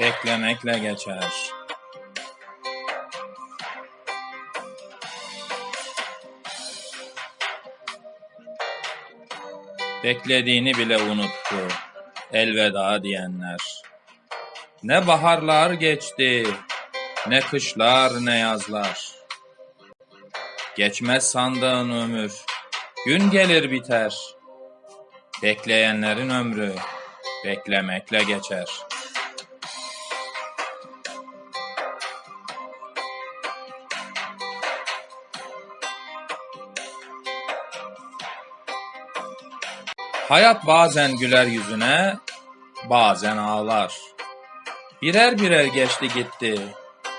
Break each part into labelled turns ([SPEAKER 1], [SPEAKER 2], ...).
[SPEAKER 1] beklemekle geçer. Beklediğini bile unuttu elveda diyenler. Ne baharlar geçti, ne kışlar ne yazlar. Geçmez sandığın ömür, gün gelir biter. Bekleyenlerin ömrü beklemekle geçer. Hayat bazen güler yüzüne, bazen ağlar. Birer birer geçti gitti,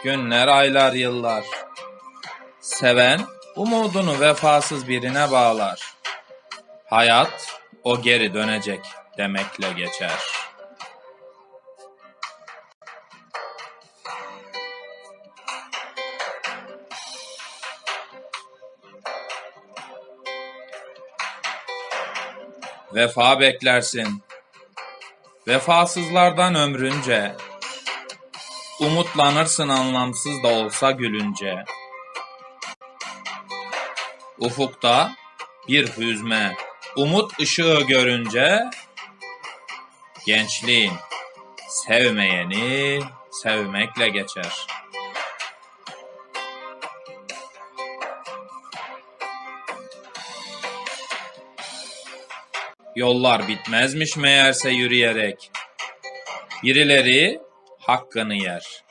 [SPEAKER 1] günler, aylar, yıllar. Seven umudunu vefasız birine bağlar. Hayat o geri dönecek demekle geçer. Vefa beklersin. Vefasızlardan ömrünce. Umutlanırsın anlamsız da olsa gülünce. Ufukta bir hüzme, umut ışığı görünce gençliğin sevmeyeni sevmekle geçer. Yollar bitmezmiş meğerse yürüyerek. Birileri hakkını yer.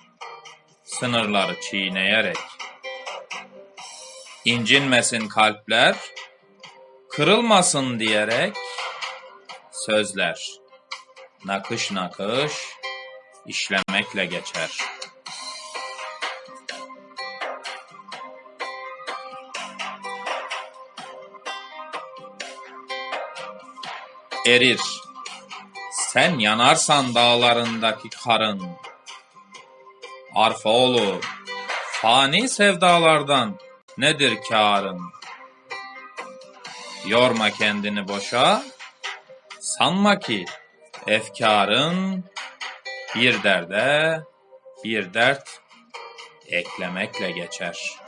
[SPEAKER 1] Sınırları çiğneyerek. İncinmesin kalpler, kırılmasın diyerek sözler nakış nakış işlemekle geçer. Erir. Sen yanarsan dağlarındaki karın. Arfaoğlu, fani sevdalardan nedir kârın? Yorma kendini boşa, sanma ki efkarın bir derde bir dert eklemekle geçer.